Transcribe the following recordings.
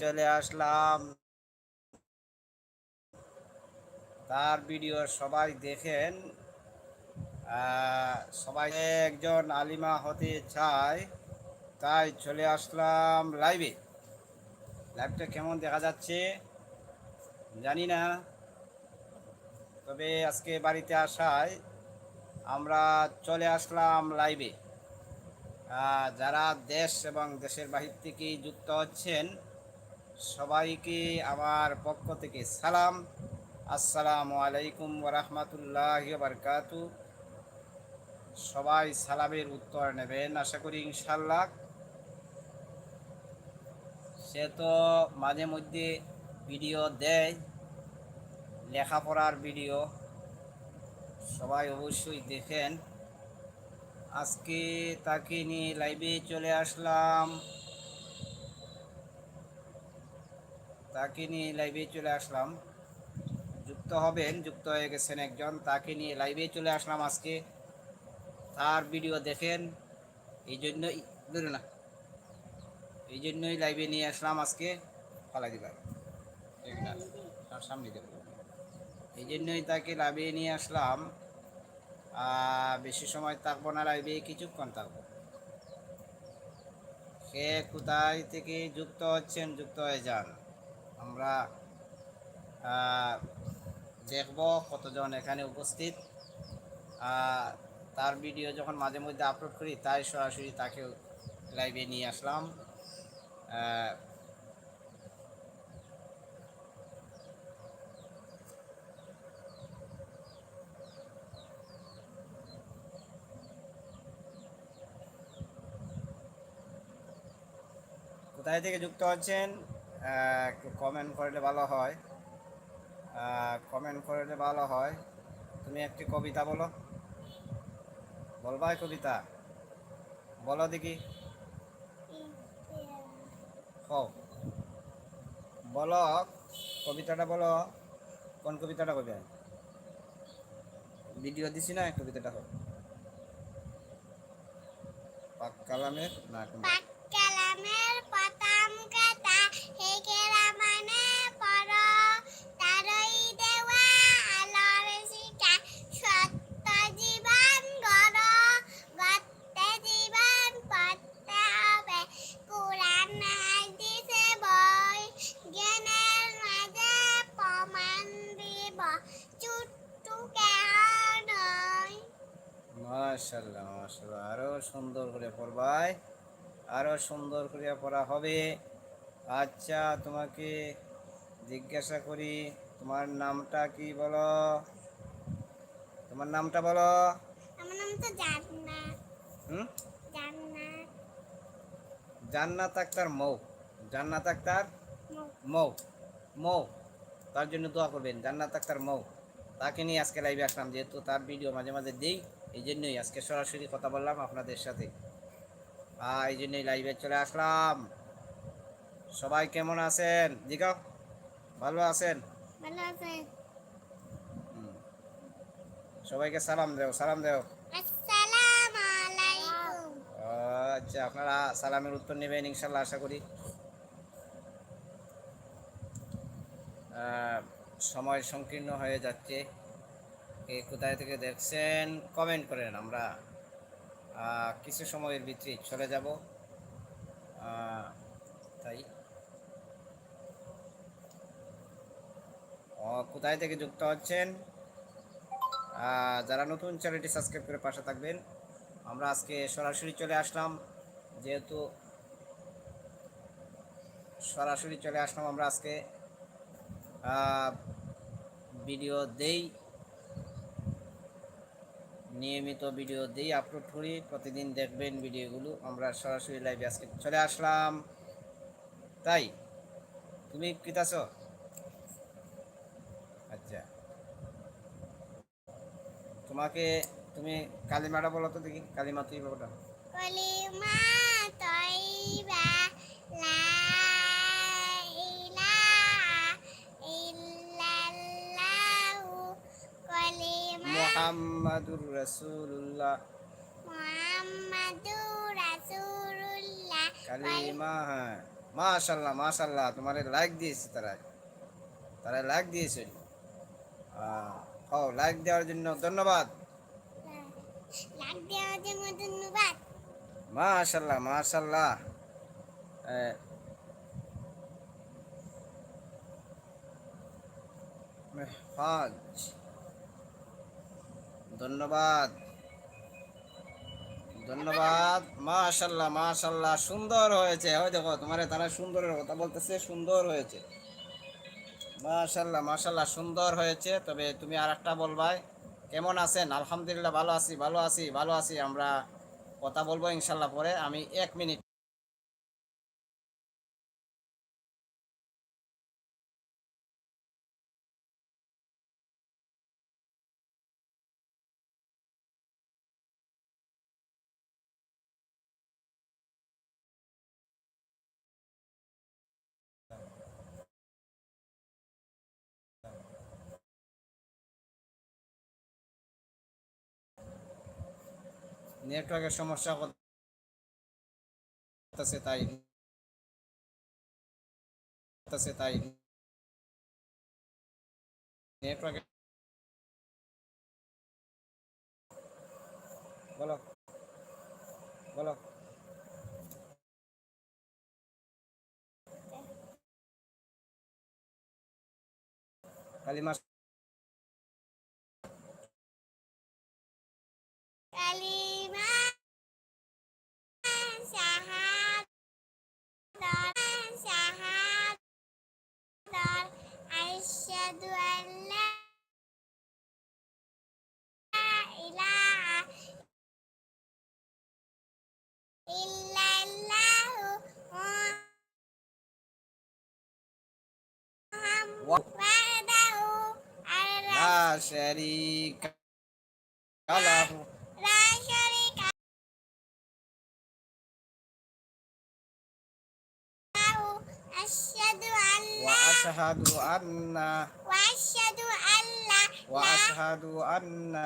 চলে আসলাম। তার ভিডিও সবাই দেখেন। সবাই একজন আলিমা হতে চায়, তাই চলে আসলাম লাইভে লাইভটা কেমন দেখা যাচ্ছে? জানি না। তবে আজকে বাড়িতে আসায় আমরা চলে আসলাম লাইভে যারা দেশ এবং দেশের বাহির থেকে যুক্ত হচ্ছেন সবাইকে আমার পক্ষ থেকে সালাম। আসসালামু আলাইকুম ওরহমতুল্লাহ বারকাতু। সবাই সালামের উত্তর নেবেন, আশা করি ইনশাল্লাহ সে তো মাঝে মধ্যে ভিডিও দেয়, লেখাপড়ার ভিডিও। সবাই অবশ্যই দেখেন। আজকে তাকে নিয়ে লাইভে চলে আসলাম। তাকে নিয়ে লাইভে চলে আসলাম। যুক্ত হবেন, যুক্ত হয়ে গেছেন একজন। তাকে নিয়ে লাইভে চলে আসলাম আজকে। তার ভিডিও দেখেন। এই জন্যই ধরুন না। এই জন্যই লাইভে নিয়ে আসলাম আজকে। ফালাই দিলাম তার সামনে দেব এই জন্যই তাকে লাইভে নিয়ে আসলাম। বেশি সময় থাকব না লাইভে কিছুক্ষণ থাকব। সে কোথায় থেকে যুক্ত হচ্ছেন, যুক্ত হয়ে যান। আমরা দেখব কতজন এখানে উপস্থিত। তার ভিডিও যখন মাঝে মধ্যে আপলোড করি, তাই সরাসরি তাকে লাইভে নিয়ে আসলাম। কোথায় থেকে যুক্ত হচ্ছেন? একটু কমেন্ট করলে ভালো হয়। কমেন্ট করলে ভালো হয়। তুমি একটি কবিতা বলো। বলবা এই কবিতা। বলো দেখি। ও বলো, কবিতাটা বলো। কোন কবিতাটা কবে ভিডিও দিছি না কবিতাটা হোক। পাক কালামের না কোন। কালামের প্রথম মাশাল্লাহ মাশাল্লাহ আরও সুন্দর করে পড়বাই আরও সুন্দর করে পড়া হবে। আচ্ছা তোমাকে জিজ্ঞাসা করি তোমার নামটা কি বলো? তোমার নামটা বলো। আমার নাম তো জান্নাত। হুম? জান্নাত। জান্নাত আক্তার মৌ। জান্নাত আক্তার মৌ। মৌ। তার জন্য দোয়া করবেন জান্নাত আক্তার মৌ। তাকে নিয়ে আজকে লাইভে আসলাম যেহেতু তার ভিডিও মাঝে মাঝে দিই। এই জন্যই আজকে সরাসরি কথা বললাম আপনাদের সাথে। এই জন্যই লাইভে চলে আসলাম। সবাই কেমন আছেন? জিগাও ভালো আছেন। সবাইকে সালাম দেও সালাম দেও। আচ্ছা আপনারা সালামের উত্তর নেবেন ইনশাল্লাহ আশা করি। সময় সংকীর্ণ হয়ে যাচ্ছে। কে কোথায় থেকে দেখছেন কমেন্ট করেন, আমরা কিছু সময়ের ভিতরে চলে যাব। তাই। কোথায় থেকে যুক্ত হচ্ছেন? যারা নতুন চ্যানেলটি সাবস্ক্রাইব করে পাশে থাকবেন, আমরা আজকে সরাসরি চলে আসলাম, যেহেতু সরাসরি চলে আসলাম আমরা আজকে। ভিডিও দেই। নিয়মিত ভিডিও দেই আপলোড করি, প্রতিদিন দেখবেন ভিডিওগুলো। আমরা সরাসরি লাইভে আজকে চলে আসলাম। তাই, তুমি কিতাছ আচ্ছা। তোমাকে, তুমি কালিমাটা বলো তো দেখি, কালিমা তুই বলো। কলিমা তয়্যিবা মোহাম্মদুর রসুল্লাহ মুহাম্মাদুর রাসূলুল্লাহ কালিমা হ্যাঁ মাশাল্লাহ মাশাল্লাহ তোমার লাইক দিয়েছে তারা তারা লাইক দিয়েছে ও লাইক দেওয়ার জন্য ধন্যবাদ। লাগ দেওয়ার জন্য ধন্যবাদ। মাশাল্লাহ। এ, মেহফাজ। ধন্যবাদ। ধন্যবাদ। মাশাল্লাহ মাশাল্লাহ, সুন্দর হয়েছে। ওই দেখো, তোমার তারা সুন্দরের কথা বলতেছে, সুন্দর হয়েছে। মাশাল্লাহ মাশাল্লাহ, সুন্দর হয়েছে। তবে তুমি আর একটা বলবাই। কেমন আছেন? আলহামদুলিল্লাহ, ভালো আছি ভালো আছি ভালো আছি। আমরা কথা বলব ইনশাল্লাহ পরে। আমি এক মিনিট নেটওয়ার্কের সমস্যা হতেছে তাই হতেছে তাই নেটওয়ার্কে বলো বলো। কালিমা وحده لا شريك له لا شريك له أشهد أن لا وأشهد أن وأشهد أن لا وأشهد أن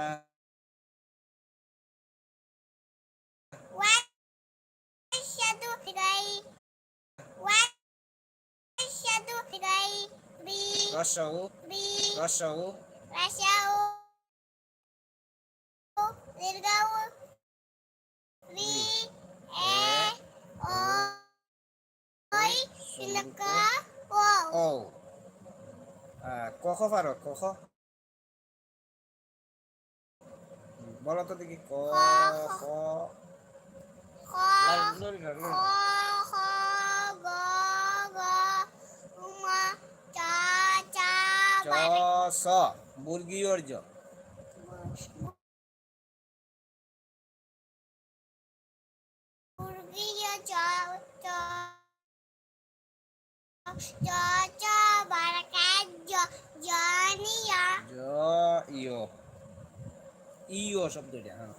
রসৌ রসৌ রসৌ দীর্ঘৌ রি এ ও ওই তিলক ও ও কখ পারো কখ বলো তো দেখি ক ক ক স মুরগি অর্জ জ ইয়। শব্দটা হ্যাঁ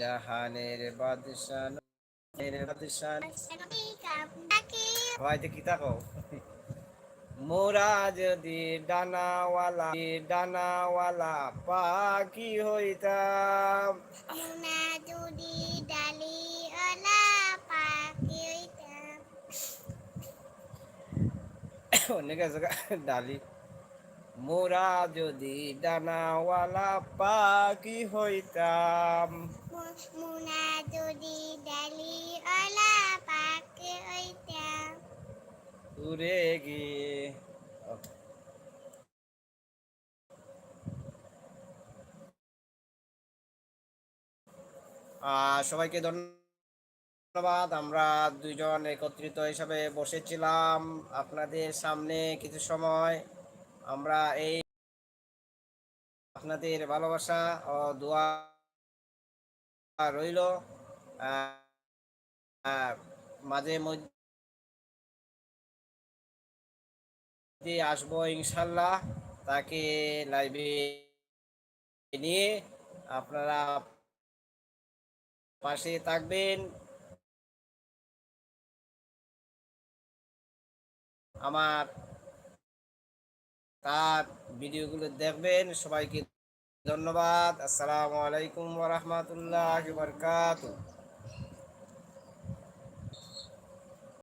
জাহানের বাদশান বাদশান কি থাকো মোরা যদি ডানাওয়ালা ডানাওয়ালা পাখি হইতাম। যদি ডালি পাখি হইতাম। অনেক আছে ডালি। মোরা যদি ডানাওয়ালা পাখি হইতাম। মু- যদি পাখি হইতাম। উড়ে গিয়ে সবাইকে ধন্যবাদ। আমরা দুইজন একত্রিত হিসাবে বসেছিলাম। আপনাদের সামনে কিছু সময় আমরা এই আপনাদের ভালোবাসা ও দোয়া রইল মাঝে মধ্যে আসব ইনশাল্লাহ তাকে লাইভে নিয়ে। আপনারা পাশে থাকবেন। আমার তার ভিডিওগুলো দেখবেন। সবাইকে ধন্যবাদ। আসসালামু আলাইকুম রহমতুল্লাহ বরকাত